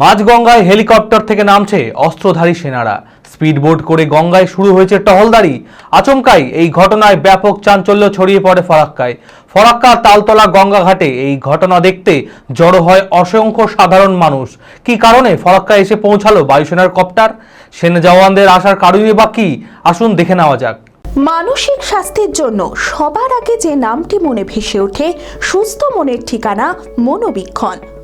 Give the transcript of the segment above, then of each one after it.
মাঝগঙ্গায় helicopter থেকে নামছে অস্ত্রধারী সেনারা। স্পিডবোট করে গঙ্গায় শুরু হয়েছে টহলদারি। আচমকাই এই ঘটনায় ব্যাপক চাঞ্চল্য ছড়িয়ে পড়ে ফরাক্কায়। ফরাক্কা তালতলা গঙ্গা ঘাটে এই ঘটনা দেখতে জড়ো হয় অসংখ্য সাধারণ মানুষ। কি কারণে ফরাক্কায় এসে পৌঁছালো বায়ুসেনার কপ্টার? সেনা জওয়ানদের আসার কারণই বা কি? আসুন দেখে নেওয়া যাক। মানসিক স্বাস্থ্যের জন্য সবার আগে যে নামটি মনে ভেসে ওঠে, সুস্থ মনের ঠিকানা মনোবীক্ষণ।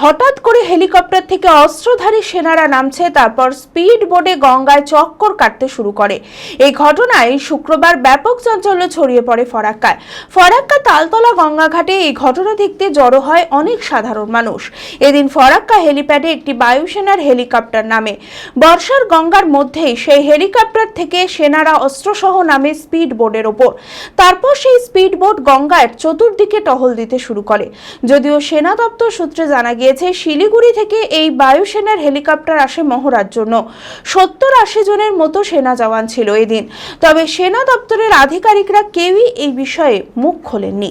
হঠাৎ করে হেলিকপ্টার থেকে অস্ত্রধারী সেনারা নামছে, তারপর স্পিড বোটে গঙ্গায় চক্কর কাটতে শুরু করে। এই ঘটনায় শুক্রবার ব্যাপক চাঞ্চল্য ছড়িয়ে পড়ে ফরাক্কায়। ফরাক্কা তালতলা গঙ্গাঘাটে এই ঘটনা দেখতে জড়ো হয় অনেক সাধারণ মানুষ। এদিন ফরাক্কা হেলিপ্যাডে একটি বায়ুসেনার হেলিকপ্টার নামে। বর্ষার গঙ্গার মধ্যেই সেই হেলিকপ্টার থেকে সেনারা অস্ত্রসহ নামে স্পিড বোটের ওপর। তারপর সেই স্পিড বোট গঙ্গার চতুর্দিকে টহল দিতে শুরু করে। যদিও সেনা দপ্তর সূত্রে জানা গিয়েছে শিলিগুড়ি থেকে এই বায়ুসেনার হেলিকপ্টার আসে মহড়ার জন্য। সত্তর আশি জনের মতো সেনা জওয়ান ছিল এদিন। তবে সেনা দপ্তরের আধিকারিকরা কেউই এই বিষয়ে মুখ খোলেননি।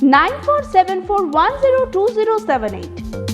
9474102078.